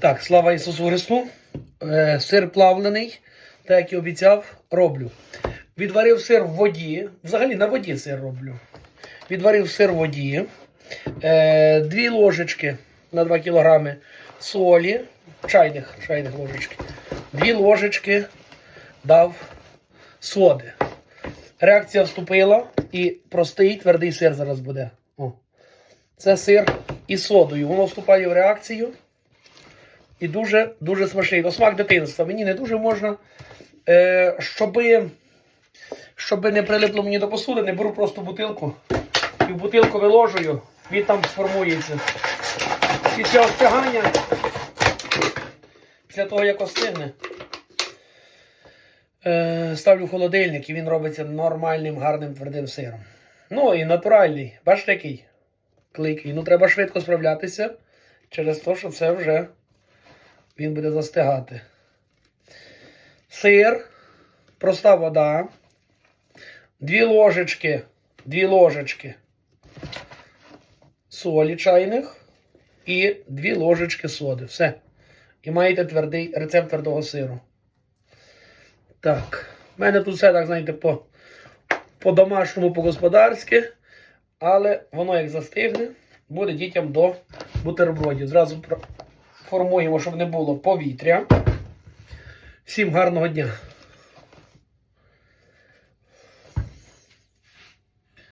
Так, слава Ісусу Христу. Е, сир плавлений, так як і обіцяв, роблю. Відварив сир в воді. Взагалі на воді сир роблю. Відварив сир в воді. Е, дві ложечки на 2 кілограми солі, чайних, чайних ложечки. Дві ложечки дав соди. Реакція вступила і простий твердий сир зараз буде. О. Це сир із содою. Воно вступає в реакцію. І дуже дуже смачний. Ну, смак дитинства. Мені не дуже можна. Е, щоби, щоби не прилипло мені до посуди, не беру просто бутилку. І в бутилку виложую, він там сформується. Після остигання, після того, як остигне, е, ставлю в холодильник і він робиться нормальним, гарним твердим сиром. Ну і натуральний. Бачите, який? Клейкий. Ну, треба швидко справлятися через те, що це вже він буде застигати. Сир, проста вода, дві ложечки, дві ложечки солі чайних і дві ложечки соди. Все. І маєте твердий рецепт твердого сиру. Так. У мене тут все так, знаєте, по, по-домашньому, по-господарськи. Але воно як застигне, буде дітям до бутербродів. Зразу про- формуємо, щоб не було повітря. Всім гарного дня!